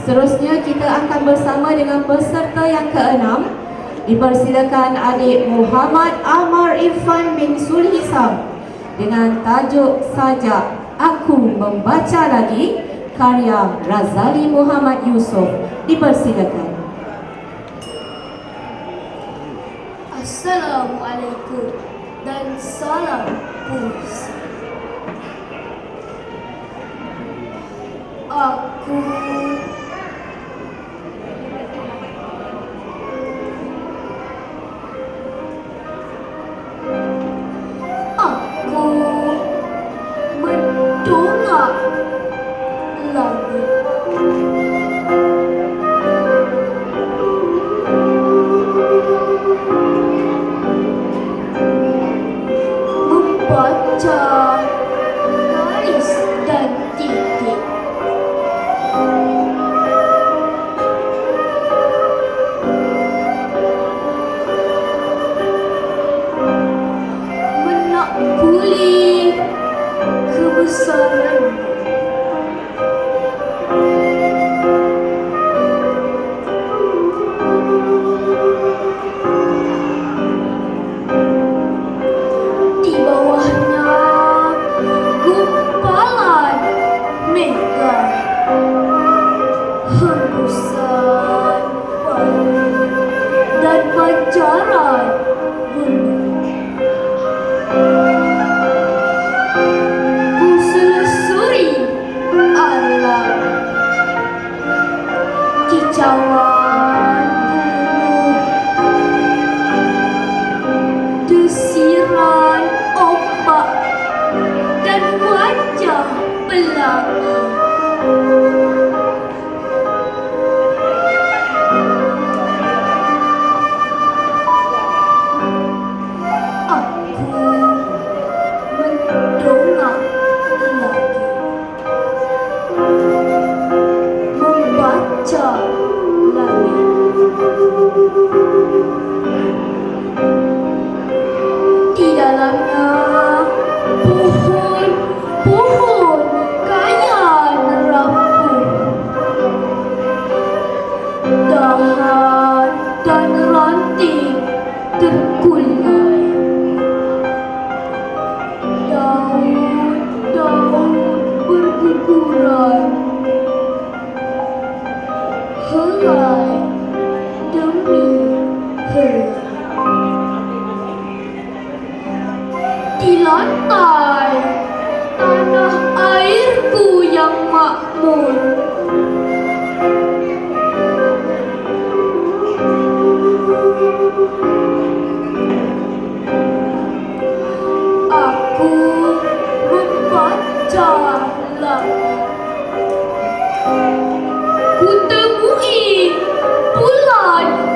Seterusnya kita akan bersama dengan peserta yang keenam. Dipersilakan adik Muhammad Amar Irfan bin Sulhisam dengan tajuk saja Aku Membaca Lagi karya Razali Muhammad Yusof. Dipersilakan. Assalamualaikum dan salam. Aku Aku só pelangi. Aku lantai. Tanah airku yang makmur. Aku membaca lagu Ku bulan